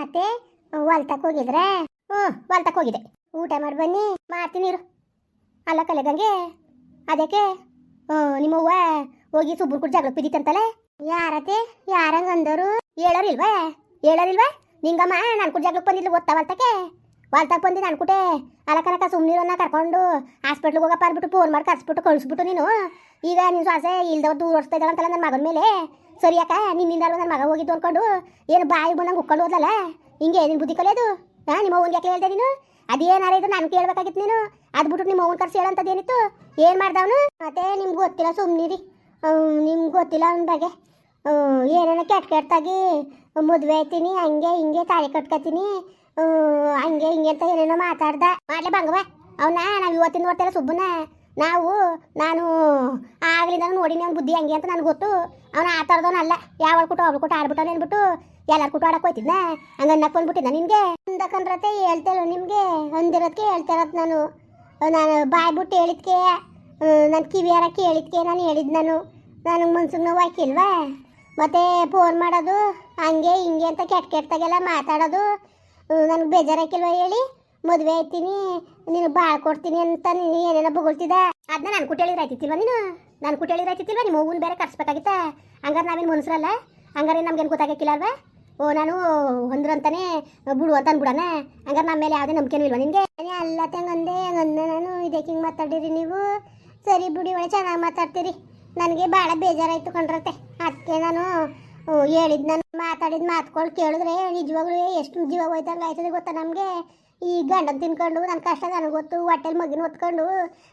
ಅತ್ತೆ ಹೊಲ್ತಕ್ಕೆ ಹೋಗಿದ್ರೆ? ಹ್ಞೂ ಹೊಲ್ತಕ್ಕೆ ಹೋಗಿದೆ ಊಟ ಮಾಡಿ ಬನ್ನಿ, ಮಾಡ್ತೀನಿ ಇರು. ಅಲ್ಲ ಕಲೆಗಂಗೆ? ಅದಕ್ಕೆ? ನಿಮ್ಮವ್ವ ಹೋಗಿ ಸುಬ್ಬುರ್ ಕೂಡ ಜಗಳ ಬಿದ್ದಿತ್ತಂತಲೇ? ಯಾರತೆ ಯಾರಂಗ ಅಂದರು? ಹೇಳೋರಿಲ್ವಾ ಹೇಳೋರಿಲ್ವಾ ನಿಂಗಮ್ಮ, ನಾನು ಕೂಡ ಜಗಳಕ್ಕೆ ಬಂದಿಲ್ಲ ಗೊತ್ತಾ ಹೊಲ್ತಕ್ಕೆ? ಹೊಲ್ತಕ್ಕೆ ಬಂದಿ ನಾನು ಕುಟೆ. ಅಲಕನಕ ಸುಮ್ಮನಿರೋನ್ನ ಕರ್ಕೊಂಡು ಹಾಸ್ಪಿಟ್ಲಿಗೆ ಹೋಗಪ್ಪ ಅಂದ್ಬಿಟ್ಟು ಫೋನ್ ಮಾಡಿ ಕರ್ಸ್ಬಿಟ್ಟು ಕಳಿಸ್ಬಿಟ್ಟು ನೀನು. ಈಗ ನೀನು ಶ್ವಾಸೆ ಇಲ್ದವ್ರು ದೂರ ಓಡಿಸ್ತಾ ಇದ್ದಾಳಂತಲ್ಲ ನನ್ನ ಮಗನ ಮೇಲೆ. ಸರಿ ಅಕ್ಕ ನಿನ್ನಿಂದ ಅಲ್ವ ನನ್ನ ಮಗ ಹೋಗಿದ್ದು ಅನ್ಕೊಂಡು ಏನು ಬಾಯಿ ಬಂದಂಗೆ ಉಕ್ಕೊಂಡು ಹೋದಲ್ಲ ಹಿಂಗೆ ನಿನ್ನ ಬುದ್ಧಿ ಕಲಿಯೋದು? ಹಾಂ, ನಿಮ್ಮ ಅವ್ನಿಗೆ ಯಾಕೆ ಹೇಳ್ದೆ ನೀನು? ಅದೇನಾರ ಇದು ನಾನು ಕೇಳ್ಬೇಕಾಗಿತ್ತು ನೀನು. ಅದು ಬಿಟ್ಟು ನಿಮ್ಮ ಅವ್ವನ ಕರ್ಸಿ ಹೇಳಂತದ್ದೇನಿತ್ತು ಏನು ಮಾಡ್ದವನು? ಮತ್ತೆ ನಿಮ್ಗೆ ಗೊತ್ತಿಲ್ಲ ಸುಮ್ಮನಿರಿ ನಿಮ್ಗೆ ಗೊತ್ತಿಲ್ಲ ಅವನ ಬಗ್ಗೆ ಏನೇನೋ ಕೆಟ್ಟ ಕೆಟ್ಟಾಗಿ ಮದುವೆ ಆಯ್ತೀನಿ, ಹಂಗೆ ಹಿಂಗೆ ತಾಳಿ ಕಟ್ಕೊತೀನಿ. ಹಂಗೆ ಹಿಂಗೆ ಅಂತ ಏನೇನೋ ಮಾತಾಡ್ದ. ಮಾಡ್ಲೆ ಬಂಗವ ಅವನ್ನ ನಾವು ಇವತ್ತಿನ ನೋಡ್ತಿಲ್ಲ ಸುಬ್ಬನ ನಾವು, ನಾನು. ಆಗ್ಲಿಂದ ನೋಡಿನಿ ಅವ್ನ ಬುದ್ಧಿ ಹಂಗೆ ಅಂತ ನನಗೆ ಗೊತ್ತು. ಅವನು ಆ ಥರದವನಲ್ಲ ಯಾವ ಕೊಟ್ಟು ಅವ್ಳು ಕೊಟ್ಟು ಆಡ್ಬಿಟ್ಟವನು ಅಂದ್ಬಿಟ್ಟು ಎಲ್ಲಾರು ಕೊಟ್ಟು ಆಡಕ್ಕೆ ಹೋಯ್ತಿದ್ನ? ಹಂಗೆ ಅನ್ನಕ್ಕೆ ಬಂದ್ಬಿಟ್ಟಿದ್ದ ನಿನಗೆ? ಅಂದಕಂದ್ರತೆ ಹೇಳ್ತೇಳು ನಿಮಗೆ. ಅಂದಿರೋದಕ್ಕೆ ಹೇಳ್ತಾ ನಾನು. ನಾನು ಬಾಯ್ ಬಿಟ್ಟು ಹೇಳಿದ್ಕೆ ನನ್ನ ಕಿವಿಯಾರ ಕೇಳಿದ್ಕೆ ನಾನು ಹೇಳಿದ್ದು ನಾನು. ನನಗೆ ಮನ್ಸಿಗೆ ನೋವು ಹಾಕಿಲ್ವಾ? ಮತ್ತೆ ಫೋನ್ ಮಾಡೋದು, ಹಂಗೆ ಹಿಂಗೆ ಅಂತ ಕೆಟ್ಟ ಕೆಟ್ಟದಾಗೆಲ್ಲ ಮಾತಾಡೋದು. ನನಗೆ ಬೇಜಾರಾಕಿಲ್ವ ಹೇಳಿ? ಮದುವೆ ಆಯ್ತೀನಿ, ನೀನು ಬಾಳ್ ಕೊಡ್ತೀನಿ ಅಂತ ನೀನು ಏನೇನೋ ಬೊಗಳ್ತಿದ್ದ? ಅದನ್ನ ನಾನು ಕುಟ್ಟೇಳಿದ್ರಾಯ್ತಿಲ್ವಾ ನೀನು? ನಾನು ಕುಟ್ಟೇಳಿದ್ರಾಯ್ತಿಲ್ವಾ ನಿಮ್ಮ ಹೂವಿನ ಬೇರೆ ಕರ್ಸ್ಬೇಕಾಗಿತ್ತ? ಹಂಗಾರೆ ನಾವೇನು ಮನುಷ್ಯರಲ್ಲ ಹಂಗಾರೆ ನಮ್ಗೇನು ಗೊತ್ತಾಗಕ್ಕಿಲ್ಲ ಅಲ್ವಾ? ಓ, ನಾನು ಅಂತಾನೆ ಬಿಡು ಅಂತ ಅನ್ಬಿಡಣ. ಹಂಗಾರೆ ನಮ್ಮ ಮೇಲೆ ಯಾವುದೇ ನಂಬಿಕೆನೂ ಇಲ್ವಾ ನಿನಗೆ? ಅಲ್ಲ ತಂಗಂದೆ, ಹಂಗಂದೆ ನಾನು. ಇದಕ್ಕೆ ಹಿಂಗೆ ಮಾತಾಡಿರಿ ನೀವು? ಸರಿ ಬಿಡಿ, ಒಳ್ಳೆ ಚೆನ್ನಾಗಿ ಮಾತಾಡ್ತೀರಿ. ನನಗೆ ಭಾಳ ಬೇಜಾರಾಯಿತು ಕಂಡ್ರತೆ ಅದಕ್ಕೆ ನಾನು ಹೇಳಿದ್ ನಾನು ಮಾತಾಡಿದ ಮಾತುಗಳು ಕೇಳಿದ್ರೆ ನಿಜವಾಗ್ಲೂ ಎಷ್ಟು ಜೀವ ಹೋಯ್ತಂಗೆ ಆಯ್ತದೆ ಗೊತ್ತಾ ನಮಗೆ? ಈ ಗಂಡನ ತಿನ್ಕೊಂಡು ನನ್ನ ಕಷ್ಟ ನನಗೆ ಗೊತ್ತು, ಹೊಟ್ಟೆಲಿ ಮಗಿನ ಹೊತ್ಕೊಂಡು,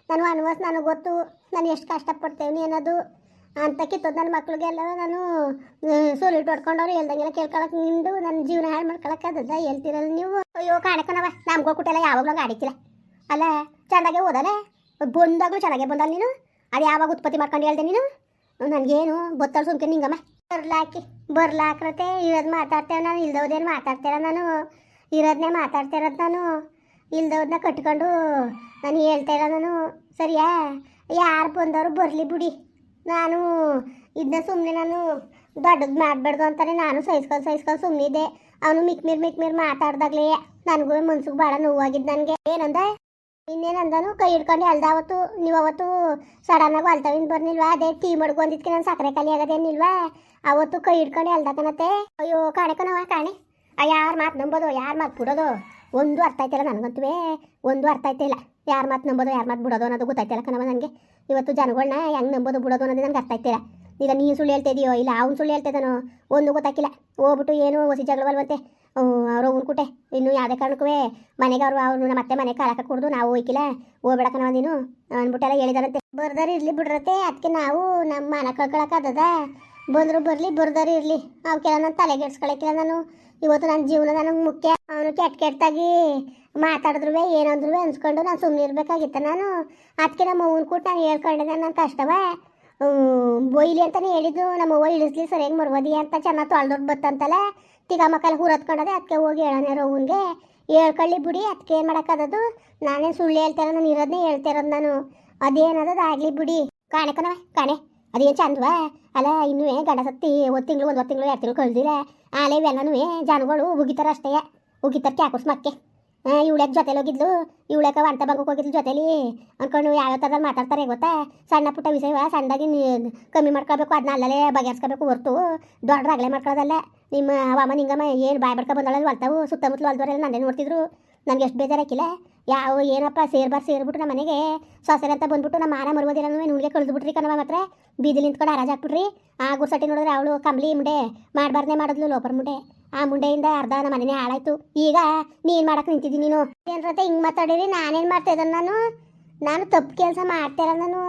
ನಾನು ಅನ್ವಾಸ ನನಗೆ ಗೊತ್ತು, ನಾನು ಎಷ್ಟು ಕಷ್ಟಪಡ್ತೇವೆ ಅನ್ನೋದು. ಅಂತ ಕಿತ್ತೋದು ನನ್ನ ಮಕ್ಳಿಗೆಲ್ಲ ನಾನು ಸೊಲಿಟ್ ಹೊಡ್ಕೊಂಡವ್ರು ಹೇಳ್ದಂಗೆಲ್ಲ ಕೇಳ್ಕೊಳಕ್ ನಿಂದು ನನ್ನ ಜೀವನ ಹಾಳು ಮಾಡ್ಕೊಳಕ್ಕೆ ಹೇಳ್ತಿರಲ್ಲ ನೀವು. ಅಯ್ಯೋ ಕಾಣಕನವ ನಮ್ಗೆ ಕುಟ್ಟೆಲ್ಲ ಯಾವಾಗಲೂ ಹಂಗೆ ಆಡಿಕ್ಕಿಲ್ಲ. ಅಲ್ಲ ಚೆನ್ನಾಗೆ ಓದಲ್ಲ? ಬಂದಾಗಲೂ ಚೆನ್ನಾಗೆ ಬಂದಲ್ಲ ನೀನು? ಅದು ಯಾವಾಗ ಉತ್ಪತ್ತಿ ಮಾಡ್ಕೊಂಡು ಹೇಳ್ದೆ ನೀನು? ನನಗೇನು, ಬತ್ತಲ್ ಸುಮ್ಕೆ ನಿಂಗಮ್ಮ. ಬರ್ಲಾಕಿ ಬರ್ಲಾಕ್ರತೆ ಇರೋದು ಮಾತಾಡ್ತೇವೆ ನಾನು ಇಲ್ದವ್ದೇನು ಮಾತಾಡ್ತೇರ ನಾನು? ಇರೋದನ್ನೇ ಮಾತಾಡ್ತಿರೋದು ನಾನು. ಇಲ್ದವ್ದನ್ನ ಕಟ್ಕೊಂಡು ನಾನು ಹೇಳ್ತಾ ಇರೋ ನಾನು, ಸರಿಯಾ? ಯಾರು ಬಂದವರು ಬರಲಿ ಬಿಡಿ. ನಾನು ಇದನ್ನ ಸುಮ್ಮನೆ ನಾನು ದೊಡ್ಡದು ಮಾಡಬಾರ್ದು ಅಂತಾನೆ ನಾನು ಸಹಿಸ್ಕೊಂಡು ಸಹಿಸ್ಕೊಂಡು ಸುಮ್ಮನಿದ್ದೆ ಅವನು ಮಿಕ್ಮೀರ್ ಮಿಕ್ಮೀರ್ ಮಾತಾಡ್ದಾಗಲೇ ಮೀರ್ ಮಾತಾಡ್ದಾಗ್ಲೇ ನನಗೂ ಮನ್ಸಿಗೆ ಭಾಳ ನೋವಾಗಿದ್ದು ನನಗೆ. ಏನಂದ? ಇನ್ನೇನಂದನು ಕೈ ಹಿಡ್ಕೊಂಡು ಅಲ್ದಾವತ್ತು ನೀವು ಅವತ್ತು ಸಡನ್ನಾಗಿ ಹೊಲ್ತಾವಿಂದ ಬರ್ನಿಲ್ವಾ? ಅದೇ ಟೀ ಮಡ್ಕೊಂಡಿದ್ಕೆ ನಾನು ಸಕ್ಕರೆ ಖಾಲಿ ಆಗೋದೇನಿಲ್ವಾ? ಅವತ್ತು ಕೈ ಹಿಡ್ಕೊಂಡು ಎಲ್ದಕನತ್ತೆ ಅಯ್ಯೋ ಕಾಣೆಕನವ ಕಾಣೆ. ಆ, ಯಾರು ಮಾತು ನಂಬೋದು, ಯಾರು ಮಾತು ಬಿಡೋದು? ಒಂದು ಅರ್ಥ ಆಯ್ತಿಲ್ಲ ನನಗಂತೂ ಒಂದು ಅರ್ಥ ಆಯ್ತಿಲ್ಲ. ಯಾರು ಮಾತು ನಂಬೋದು, ಯಾರು ಮಾತು ಬಿಡೋದು ಅನ್ನೋದು ಗೊತ್ತಾಯ್ತಿಲ್ಲ ಕಣವ ನನಗೆ ಇವತ್ತು ಜನಗಳನ್ನ ಹೆಂಗೆ ನಂಬೋದು, ಬಿಡೋದು ಅನ್ನೋದು ನನಗೆ ಅರ್ಥ ಆಯ್ತಿಲ್ಲ. ಇಲ್ಲ ನೀನು ಸುಳ್ಳು ಹೇಳ್ತಾ ಇದೆಯೋ, ಇಲ್ಲ ಅವ್ನು ಸುಳ್ಳು ಹೇಳ್ತಾ ಇದ್ದಾನೋ? ಒಂದು ಗೊತ್ತಾಗಿಲ್ಲ ಹೋಗ್ಬಿಟ್ಟು ಏನು ಹೊಸಿ ಜಗಳವಲ್ವಂತೆ. ಅವ್ರು ಉಣ್ಕುಟೆ. ಇನ್ನು ಯಾವುದೇ ಕಾರಣಕ್ಕೂ ಮನೆಗೆ ಅವರು ಅವ್ರು ಮತ್ತೆ ಮನೆ ಕಾಲಕ್ಕೆ ಕುಡ್ದು ನಾವು ಹೋಯ್ಕಿಲ್ಲ. ಹೋಗ್ಬೇಡಕನ ನೀನು. ಅಂದ್ಬಿಟ್ಟೆಲ್ಲ ಹೇಳಿದಾರಂತೆ. ಬರ್ದಾರ ಇರಲಿ ಬಿಡ್ರತೆ ಅದಕ್ಕೆ ನಾವು ನಮ್ಮ ಮನೆ ಅದದ ಬಂದರು ಬರಲಿ, ಬರ್ದಾರ ಇರಲಿ. ಅವಕ್ಕೆಲ್ಲ ನಾನು ತಲೆಗೆಡ್ಸ್ಕೊಳಕ್ಕಿಲ್ಲ ನಾನು. ಇವತ್ತು ನನ್ನ ಜೀವನ ನನಗೆ ಮುಖ್ಯ. ಅವನು ಕೆಟ್ಟ ಕೆಟ್ಟಾಗಿ ಮಾತಾಡಿದ್ರು ಏನಂದ್ರು ಅನ್ಸ್ಕೊಂಡು ನಾನು ಸುಮ್ಮನೆ ಇರಬೇಕಾಗಿತ್ತು ನಾನು. ಅದಕ್ಕೆ ನಮ್ಮ ಅವ್ವನ ಕೂಟ ನಾನು ಹೇಳ್ಕೊಂಡಿದ್ದೆ ನನ್ನ ಕಷ್ಟವ. ಬೊಯ್ಲಿ ಅಂತಲೇ ಹೇಳಿದ್ದು. ನಮ್ಮ ಅವ್ವ ಇಳಿಸ್ಲಿ, ಸರಿಯಾಗಿ ಮರ್ಬೋದಿ ಅಂತ ಚೆನ್ನಾಗಿ ತೊಳ್ದೊಟ್ಟು ಬತ್ತಂತಲ್ಲ. ತಿಗ ಮಕ್ಕಳ ಹುರತ್ಕೊಂಡದೆ ಅದಕ್ಕೆ ಹೋಗಿ ಹೇಳೋಣ ರೋಗನ್ಗೆ ಹೇಳ್ಕೊಳ್ಳಿ ಬಿಡಿ ಅದಕ್ಕೆ ಏನು ಮಾಡೋಕ್ಕದದು ನಾನೇ ಸುಳ್ಳು ಹೇಳ್ತಿರೋ ನಾನು ಇರೋದನ್ನೇ ಹೇಳ್ತಿರೋದು ನಾನು. ಅದೇನದದು ಆಗಲಿ ಬಿಡಿ. ಕಾಣೆ ಕಣವ ಕಾಣೆ. ಅದೇನು ಚಂದವಾ? ಅಲ್ಲ, ಇನ್ನೂ ಗಡ ಸತ್ತಿ ಒಂದು ತಿಂಗಳು ಒಂದು ತಿಂಗಳು, ಎರಡು ತಿಂಗಳು ಕಳ್ದಿಲ್ಲ. ಆಲೆ ಇವೆಲ್ಲನೂ ಜನಗಳು ಉಗಿತಾರ ಅಷ್ಟೇ. ಉಗಿತಾರ ಕ್ಯಾಕುಸ್ ಮಕ್ಕೆ. ಇವಳ್ಯಾಕೆ ಜೊತೆಲಿ ಹೋಗಿದ್ಲು? ಇವಳ್ಯಾಕ ಅಂತ ಬಂಗಕ್ಕೆ ಹೋಗಿದ್ಲು ಜೊತೆಲಿ? ಅನ್ಕೊಂಡು ಯಾವ ಥರ ಮಾತಾಡ್ತಾರೆ ಗೊತ್ತಾ? ಸಣ್ಣ ಪುಟ್ಟ ವಿಷಯ ಸಣ್ಣದಾಗಿ ಕಮ್ಮಿ ಮಾಡ್ಕೋಬೇಕು ಅದನ್ನ ಅಲ್ಲೇ ಬಗೆಹರಿಸ್ಕೋಬೇಕು ಹೊರ್ತು. ದೊಡ್ಡದಾಗಲೇ ಮಾಡ್ಕೊಳ್ಳೋದಲ್ಲ ನಿಮ್ಮ ಅಮ್ಮ ನಿಂಗಮ್ಮ ಏನು ಬಾಯ್ ಬಡ್ಕೊ ಬಂದಳ ಹೊಲ್ತಾವು? ಸುತ್ತಮುತ್ತಲು ಹೊಲ್ದವರೆಲ್ಲ ನಂದೇ ನೋಡ್ತಿದ್ರು? ನನಗೆ ಎಷ್ಟು ಬೇಜಾರಾಕಿಲ್ಲ? ಯಾವ ಏನಪ್ಪ ಸೇರ್ಬಾರ್ ಸೇರ್ಬಿಟ್ಟು ನಮ್ಮ ಮನೆಗೆ? ಸೊಸೆರೆ ಅಂತ ಬಂದ್ಬಿಟ್ಟು ನಮ್ಮ ಮಾನ ಮರುವುದಿಲ್ಲ ನುಣ್ಗೆ ಕಳ್ದು ಬಿಟ್ರಿ ಕಣವ ಮಾತ್ರ? ಬೀದಿ ನಿಂತ್ಕೊಂಡು ಹರಾಜ್ ಹಾಕ್ಬಿಟ್ರಿ ಆ ಗುರ್ಸಟ್ಟಿ ನೋಡಿದ್ರೆ ಅವಳು ಕಂಬ್ಲಿ ಮುಂಡೆ ಮಾಡಬಾರ್ದೇ ಮಾಡಿದ್ಲು, ಲೋಪರ್ ಮುಂಡೆ. ಆ ಮುಂಡೆಯಿಂದ ಅರ್ಧ ನಮ್ಮ ಮನೆನೇ ಹಾಳಾಯ್ತು. ಈಗ ನೀನು ಮಾಡಕ್ಕೆ ನಿಂತಿದ್ದೀನಿ ನೀನು. ಏನ್ರತೆ, ಹಿಂಗೆ ಮಾತಾಡಿರಿ, ನಾನೇನು ಮಾಡ್ತಾ ಇದ್ದಾನೆ ನಾನು? ನಾನು ತಪ್ಪು ಕೆಲಸ ಮಾಡ್ತಿರ ನಾನು.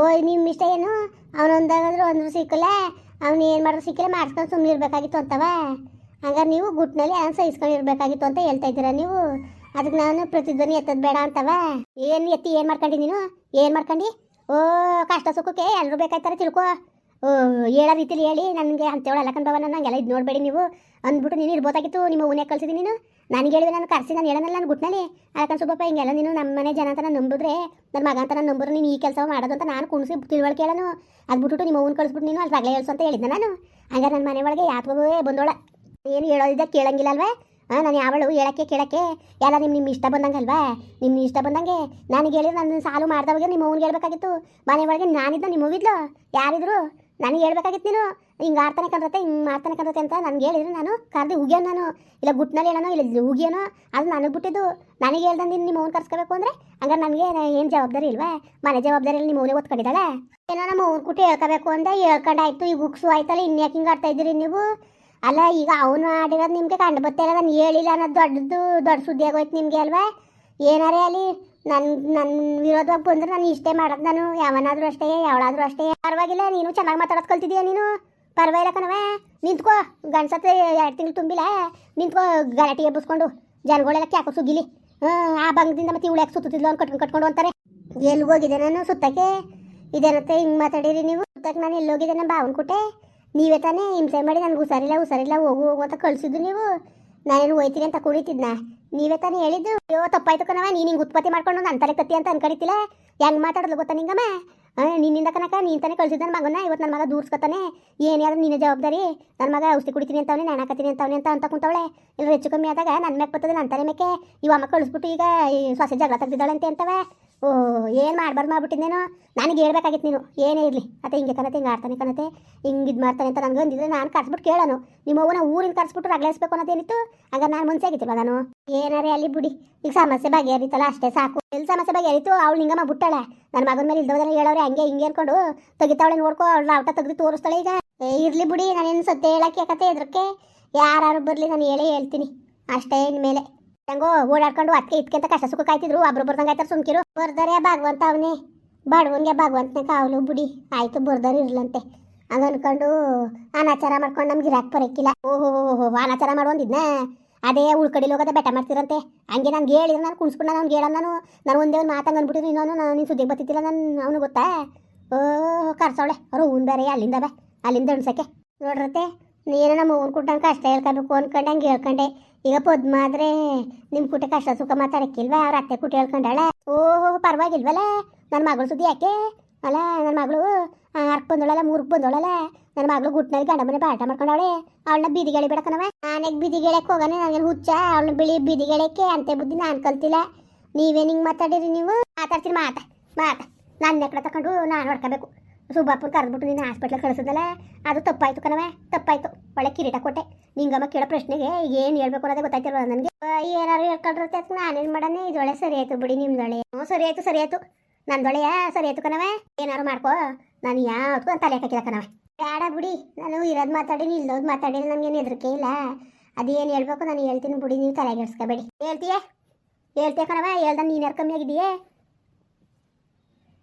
ಓಯ್ ನಿಮ್ಮ ಇಷ್ಟ ಏನು? ಅವನೊಂದಾಗಾದ್ರೂ ಒಂದ್ರು ಸಿಕ್ಕಲ್ಲ ಅವ್ನು ಏನು ಮಾಡಿದ್ರು ಸಿಕ್ಕಿಲ್ಲ, ಮಾಡಿಸ್ಕೊಂಡು ಸುಮ್ಮನೆ ಇರಬೇಕಾಗಿತ್ತು ಅಂತವ? ಹಂಗಾರೆ ನೀವು ಗುಟ್ನಲ್ಲಿ ಅವ್ನು ಸಹಿಸ್ಕೊಂಡು ಇರ್ಬೇಕಾಗಿತ್ತು ಅಂತ ಹೇಳ್ತಾ ಇದ್ದೀರಾ ನೀವು? ಅದಕ್ಕೆ ನಾನು ಪ್ರತಿಧ್ವನಿ ಎತ್ತದ್ ಬೇಡ ಅಂತವ? ಏನು ಎತ್ತಿ ಏನು ಮಾಡ್ಕೊಂಡಿ ನೀನು? ಏನು ಮಾಡ್ಕೊಂಡಿ? ಓ, ಕಷ್ಟ ಸುಖಕ್ಕೆ ಎಲ್ಲರೂ ಬೇಕಾಯ್ತಾರ ತಿಳ್ಕೊ. ಹೇಳೋ ರೀತಿಲಿ ಹೇಳಿ, ನನಗೆ ಅಂತೇಳಿ ಎಲ್ಲ ಕಂದವ ನಂಗೆಲ್ಲ ಇದು ನೋಡಬೇಡಿ ನೀವು. ಅಂದ್ಬಿಟ್ಟು ನೀನು ಇರ್ಬೋದಾಗಿತ್ತು, ನಿಮ್ಮ ಊನೇ ಕಳ್ಸಿದ್ದೀನಿ ನೀನು. ನನಗೆ ಹೇಳಿದ್ರೆ ನಾನು ಕರೆಸಿ, ನಾನು ಹೇಳೋನಲ್ಲ ನಾನು ಗುಟ್ನಲ್ಲಿ ಅದಕ್ಕೆ ಸುಬ್ಬಪ್ಪ, ಹಿಂಗೆಲ್ಲ ನೀನು ನಮ್ಮ ಮನೆ ಜನ ಅಂತ ನಾನು ನಂಬಿದ್ರೆ ನನ್ನ ಮಗ ಅಂತ ನಾನು ನೀನು ಈ ಕೆಲಸ ಮಾಡೋದು ಅಂತ ನಾನು ಕುಣಿಸಿ ತಿಳುವಳಿಕೆ ಹೇಳೋನು. ಅದ್ಬಿಟ್ಟು ನಿಮ್ಮ ಊನ್ ಕಳಿಸ್ಬಿಟ್ಟು ನೀನು, ಅಲ್ಲಿ ರಗಳೆ ಹೇಳ್ಸು ಅಂತ ಹೇಳಿದ್ದೆ ನಾನು. ಹಂಗಾರೆ ನನ್ನ ಮನೆ ಒಳಗೆ ಯಾತ್ವೇ ಬಂದೋಳ. ಏನು ಹೇಳೋದಿದ್ದೆ ಕೇಳಂಗಿಲ್ಲ ಅಲ್ವೇ ಹಾಂ, ನಾನು ಯಾವಳು ಹೇಳಕ್ಕೆ ಕೇಳಕ್ಕೆ? ಎಲ್ಲ ನಿಮ್ಮ ನಿಮ್ಮ ಇಷ್ಟ ಬಂದಂಗೆ ಅಲ್ವಾ ನಿಮ್ಮ ಇಷ್ಟ ಬಂದಂಗೆ? ನನಗೆ ಹೇಳಿದ್ರೆ ನನ್ನ ಸಾಲು ಮಾಡ್ದವಾಗ ನಿಮ್ಮ ಅವ್ನಿಗೆ ಹೇಳ್ಬೇಕಾಗಿತ್ತು. ಮನೆ ಒಳಗೆ ನಾನಿದ್ದ ನಿಮ್ಮ ಹೋಗಿದ್ಲು ಯಾರಿದ್ರು? ನನಗೆ ಹೇಳ್ಬೇಕಾಗಿತ್ತು ನೀನು, ಹಿಂಗೆ ಆಡ್ತಾನೆ ಕಂಡ್ರತೆ ಹಿಂಗೆ ಮಾಡ್ತಾನೆ ಕಂಡ್ರತೆ ಅಂತ ನನಗೆ ಹೇಳಿದ್ರೆ ನಾನು. ಕರೆದು ಉಗಿಯೋನು ನಾನು, ಇಲ್ಲ ಗುಟ್ನಲ್ಲಿ ಹೇಳೋನೋ, ಇಲ್ಲ ಉಗಿಯೋನೋ, ಅದು ನನಗೆ ಬಿಟ್ಟಿದ್ದು. ನನಗೆ ಹೇಳ್ದಂದು ನಿಮ್ಮ ಅವ್ನು ಕರ್ಸ್ಕೋಬೇಕು ಅಂದರೆ, ಹಂಗಾರೆ ನನಗೆ ಏನು ಜವಾಬ್ದಾರಿ ಇಲ್ವಾ? ಮನೆ ಜವಾಬ್ದಾರಿ ಇಲ್ಲ ನಿಮ್ಮ ಅವನೇ ಓದ್ಕೊಂಡಿದ್ದಾಳೆ ಏನೋ ನಮ್ಮ ಅವ್ನ ಕುಟ್ಟಿ ಹೇಳ್ಕೋಬೇಕು ಅಂದೆ ಆಯಿತು ಈಗ ಉಕ್ಸು ಆಯ್ತಲ್ಲ ಇನ್ಯಾಕೆ ಹಿಂಗೆ ಆಡ್ತಾ ಇದ್ದೀರಿ ನೀವು? ಅಲ್ಲ, ಈಗ ಅವನು ಆಡಿರೋದು ನಿಮಗೆ ಕಂಡು ಬರ್ತಿಲ್ಲ ನಾನು ಹೇಳಿಲ್ಲ ಅನ್ನೋದು ದೊಡ್ಡದು ದೊಡ್ಡ ಸುದ್ದಿ ಆಗೋಯ್ತು ನಿಮಗೆ ಅಲ್ವಾ? ಏನಾರೇ ಅಲ್ಲಿ ನನ್ನ ನನ್ನ ವಿರೋಧವಾಗಿ ಬಂದ್ರೆ ನಾನು ಇಷ್ಟೇ ಮಾಡೋದು. ನಾನು ಯಾವನಾದ್ರೂ ಅಷ್ಟೇ, ಯಾವಳಾದ್ರೂ ಅಷ್ಟೇ. ಪರವಾಗಿಲ್ಲ, ನೀನು ಚೆನ್ನಾಗಿ ಮಾತಾಡೋದು ಕಲ್ತಿದೀಯ ನೀನು? ಪರವಾಗಿಲ್ಲ ಕಣವೆ ನಿಂತ್ಕೋ ಗಣಸತ್ ಎರಡು ತಿಂಗಳು ತುಂಬಿಲ್ಲ. ನಿಂತ್ಕೋ, ಗಲಾಟಿ ಎಬ್ಬಿಸ್ಕೊಂಡು. ಜನಗಳೆಲ್ಲ ಕ್ಯಾಕೋ ಸುಗಿಲಿ ಆ ಬಂಗದಿಂದ ಮತ್ತೆ ಇವಳು ಸುತ್ತಿದ್ಲು ಅಂತ ಕಟ್ಕೊಂಡು ಕಟ್ಕೊಂಡು ಅಂತಾರೆ. ಎಲ್ಲಿಗೆ ಹೋಗಿದೆ ನಾನು ಸುತ್ತಕ್ಕೆ? ಇದೇನತ್ತೆ, ಹಿಂಗೆ ಮಾತಾಡಿರಿ ನೀವು? ಸುತ್ತಕ್ಕೆ ನಾನು ಎಲ್ಲಿ ಹೋಗಿದ್ದೆ? ನಮ್ಮ ಭಾವನ ಕೊಟ್ಟೆ ನೀವೇ ತಾನೇ? ಹಿಂಸೆ ಮಾಡಿ ನನಗೆ ಹುಷಾರಿಲ್ಲ ಹುಷಾರಿಲ್ಲ, ಹೋಗು ಹೋಗು ಅಂತ ಕಳಿಸಿದ್ದು ನೀವು. ನಾನೇನು ಹೋಯ್ತೀನಿ ಅಂತ ಕುಡಿತಿದ್ನ ನೀವೇ ತಾನೇ ಹೇಳಿದ್ದು, ಅಯ್ಯೋ, ತಪ್ಪಾಯ್ತು ಕಣವ ನೀನು ಹಿಂಗೆ ಉತ್ಪತ್ತಿ ಮಾಡ್ಕೊಂಡು ನನ್ನ ತಲೆ ಕತ್ತಿ ಅಂತ ಅನ್ಕಡಿತಿಲ್ಲ ಹೆಂಗ್ ಮಾತಾಡೋದು ಗೊತ್ತಾ ನಿಂಗಮ್ಮ? ನಿನ್ನಿಂದ ಕನಕ ನೀನು ತಾನೇ ಕಳ್ಸಿದ್ದ ನನ್ನ ಮಗನ ಇವತ್ತು ನನ್ನ ಮಗ ದೂರ್ಸ್ಕೊತಾನೆ. ಏನೇ ಆದ್ರೂ ನಿನ್ನ ಜವಾಬ್ದಾರಿ. ನನ್ನ ಮಗ ಔಷಧಿ ಕುಡಿತೀನಿ ಅಂತವನೇ ನಾನು ಹಾಕತ್ತೀನಿ ಅಂತವನೇ ಅಂತ ಅಂತ ಕುಂತವಳೆ. ಇಲ್ಲ ಹೆಚ್ಚು ಕಮ್ಮಿ ಆದಾಗ ನನ್ನ ಮ್ಯಾಕ್ ಬರ್ತದೆ ನನ್ನ ತಲೆ ಮೇಕೆ. ಇವ ಅಮ್ಮ ಕಳಿಸ್ಬಿಟ್ಟು ಈಗ ಈ ಜಾಗ ತೆಗ್ದಿದ್ದಾಳೆ ಅಂತ ಅಂತವೆ ಓ ಏನು ಮಾಡ್ಬಾರ್ದು ಮಾಡ್ಬಿಟ್ಟಿದ್ದೇನೋ ನನಗೆ ಹೇಳ್ಬೇಕಾಗಿತ್ತು ನೀನು. ಏನೇ ಇರಲಿ. ಅಥವಾ ಹಿಂಗೆ ಕನತೆ, ಹಿಂಗೆ ಆಡ್ತಾನೆ ಕನತೆ. ಹಿಂಗೆ ಇದು ಮಾಡ್ತಾನೆ ಅಂತ ನನಗೆ ಒಂದಿದ್ರೆ ನಾನು ಕರ್ಸ್ಬಿಟ್ಟು ಕೇಳೋನು. ನಿಮ್ಮ ಅವ್ವನ ಊರಿಂದ ಕರ್ಸ್ಬಿಟ್ಟು ರಗಲೇಸ್ಬೇಕು ಅನ್ನೋದೇನಿತ್ತು? ಆಗ ನಾನು ಮುಂಚೆ ಆಗಿತ್ತಲ್ಲ ನಾನು? ಏನಾರೇ ಅಲ್ಲಿ ಬಿಡಿ. ಈಗ ಸಮಸ್ಯೆ ಬಗೆಹರಿತಲ್ಲ ಅಷ್ಟೇ ಸಾಕು. ಎಲ್ಲಿ ಸಮಸ್ಯೆ ಬಗೆಹರಿತು? ಅವಳು ಹಿಂಗಮ್ಮ ಬಿಟ್ಟಾಳೆ. ನನ್ನ ಮಗನ ಮೇಲೆ ಇಲ್ದೋದ್ರೆ ಹೇಳೋರೆ ಹಂಗೆ ಹಿಂಗೆ ಅನ್ಕೊಂಡು ತೆಗಿತಾವಳೆ ನೋಡ್ಕೊ ಅವ್ಳು ಔಟ ತೆಗೆದು ತೋರಿಸ್ತಾಳೆ ಈಗ. ಏ, ಇರಲಿ ಬಿಡಿ. ನಾನೇನು ಸತ್ಯ ಹೇಳಕ್ಕೆ ಕತೆ ಎದ್ರಕ್ಕೆ? ಯಾರು ಬರಲಿ, ನಾನು ಹೇಳೇ ಹೇಳ್ತೀನಿ. ಅಷ್ಟೇ ಇನ್ಮೇಲೆ. ಹೆಂಗೋ ಓಡಾಡ್ಕೊಂಡು ಅದಕ್ಕೆ ಇದ್ಕೆಂತ ಕಷ್ಟ ಸುಖ ಕಾಯ್ತಿದ್ರು. ಒಬ್ರು ಬರ್ದಂಗೆ ಸುಮ್ಕಿರು. ಬರ್ದಾರೆ ಭಾಗವಂತ ಅವನೇ. ಬಡವನ್ಗೆ ಭಾಗವಂತನೇ ಕಾವಲು ಬುಡಿ. ಆಯ್ತು, ಬರ್ದಾರ ಇರ್ಲಂತೆ. ಹಂಗ ಅನ್ಕೊಂಡು ಅನಾಚಾರ ಮಾಡ್ಕೊಂಡು ನಮ್ಗೆ ಇರಾಕ್ ಬರಕ್ಕಿಲ್ಲ ಓಹೋ ಅನಾಚಾರ ಮಾಡೋಂದಿದ್ನ ಅದೇ ಉಳ್ಕಡಿಲಿ ಹೋಗೋದೇ ಬೆಟ್ಟ ಮಾಡ್ತಿರಂತೆ. ಹಂಗೆ ನಾನು ಹೇಳಿದ್ರೆ, ನಾನು ಕುಣಿಸ್ಕೊಂಡು ನಾನು ಹೇಳ ನಾನು. ನಾನು ಒಂದೇ ಒಂದು ಮಾತಂಗೆ ಅಂದ್ಬಿಟ್ಟಿದ್ರು ಇನ್ನೊಂದು ನಾನು ನೀನು ಸುದ್ದಿಗೆ ಬರ್ತಿದ್ದಿಲ್ಲ ನಾನು ಅವನು ಗೊತ್ತಾ? ಓ ಕರ್ಸೋಳೆ ಅವ್ರು ಹೂನ್ ಬೇರೆ ಅಲ್ಲಿಂದ ಬಾ. ಅಲ್ಲಿಂದ ಅಣ್ಸಕ್ಕೆ ನೋಡ್ರತ್ತೆ, ನೀನು ನಮ್ಮ ಊನ್ ಕುಟ್ಟಂಗೆ ಕಷ್ಟ ಹೇಳ್ಕೊಬೇಕು ಅನ್ಕೊಂಡೆ, ಹಂಗೆ ಹೇಳ್ಕೊಂಡೆ. ಈಗ ಪದ್ಮಾ ಆದ್ರೆ ನಿಮ್ಮ ಕುಟೆ ಕಷ್ಟ ಸುಖ ಮಾತಾಡಕ್ಕಿಲ್ವಾ? ಅವ್ರ ಅತ್ತೆ ಕುಟಿ ಹೇಳ್ಕೊಂಡಾಳೆ. ಓಹೋ ಪರವಾಗಿಲ್ವಲ್ಲ ನನ್ನ ಮಗಳು ಸುದ್ದಿ ಯಾಕೆ? ಅಲ್ಲ ನನ್ನ ಮಗಳು ಅರ್ಕ್ ಬಂದೋಳಲ್ಲ, ಮೂರ್ಕ್ ಬಂದೋಳಲ್ಲ. ನನ್ನ ಮಗಳು ಗುಟ್ನಲ್ಲಿ ಗಂಡ ಮನೆ ಪಾಠ ಮಾಡ್ಕೊಂಡವಳೆ ಅವಳನ್ನ ಬೀದಿಗೆ ಬಿಡಕನವ ನಾನೇ ಬೀದಿಗೆ ಎಳಕ್ಕೆ ಹೋಗೋಣ ನನಗೆ ಹುಚ್ಚ? ಅವಳನ್ನ ಬಿಳಿ ಬೀದಿಗೆ ಎಳಕ್ಕೆ ಅಂತೆ ಬುದ್ಧಿ ನಾನು ಕಲ್ತಿಲ್ಲ. ನೀವೇನಿಂಗ್ ಮಾತಾಡಿರಿ ನೀವು? ಮಾತಾಡ್ತೀನಿ, ಮಾತ ಮಾತ. ನನ್ನ ಎಕ್ಕಡ ತಕೊಂಡು ನಾನು ಹೊಡ್ಕೋಬೇಕು. ಸುಬ್ಬಾಪುರ ಕರೆದ್ಬಿಟ್ಟು ನೀನು ಹಾಸ್ಪಿಟ್ಲಿಗೆ ಕಳಿಸೋದಲ್ಲ ಅದು ತಪ್ಪಾಯ್ತು ಕಣವೆ ತಪ್ಪಾಯ್ತು. ಒಳ್ಳೆ ಕಿರೀಟ ಕೊಟ್ಟೆ. ನಿಂಗಮ್ಮ ಕೇಳೋ ಪ್ರಶ್ನೆಗೆ ಏನು ಹೇಳ್ಬೇಕು ಅನ್ನೋದೇ ಗೊತ್ತಾಯ್ತಿರಲ್ಲ ನನಗೆ? ಏನಾದ್ರು ಹೇಳ್ಕೊಂಡಿರುತ್ತೆ ಅದಕ್ಕೆ ನಾನೇನು ಮಾಡೋಣ? ಇದೊಳೆ ಸರಿ ಆಯ್ತು ಬಿಡಿ ನಿಮ್ದೊಳೆ ಹ್ಞೂ, ಸರಿ ಆಯ್ತು ಸರಿ ಆಯ್ತು. ನಂದೊಳೆಯ ಸರಿ ಆಯ್ತು ಕಣವೆ ಏನಾದ್ರು ಮಾಡ್ಕೋ. ನಾನು ಯಾವತ್ತೂ ತಲೆ ಹಾಕಿಲ್ಲ ಕಣವೆ ಬೇಡ ಬಿಡಿ, ನಾನು ಇರೋದು ಮಾತಾಡಿ ಇಲ್ಲೋದು ಮಾತಾಡಿ ನನಗೇನು ಹೆದರಿಕೆ ಇಲ್ಲ. ಅದೇನು ಹೇಳ್ಬೇಕು ನಾನು ಹೇಳ್ತೀನಿ ಬಿಡಿ, ನೀವು ತಲೆಗೆಡ್ಸ್ಕೋಬೇಡಿ ಹೇಳ್ತೀಯ? ಹೇಳ್ತೀಯ ಕಣವ ಹೇಳ್ದ ನೀನು ಯಾರು ಕಮ್ಮಿ ಆಗಿದೆಯೇ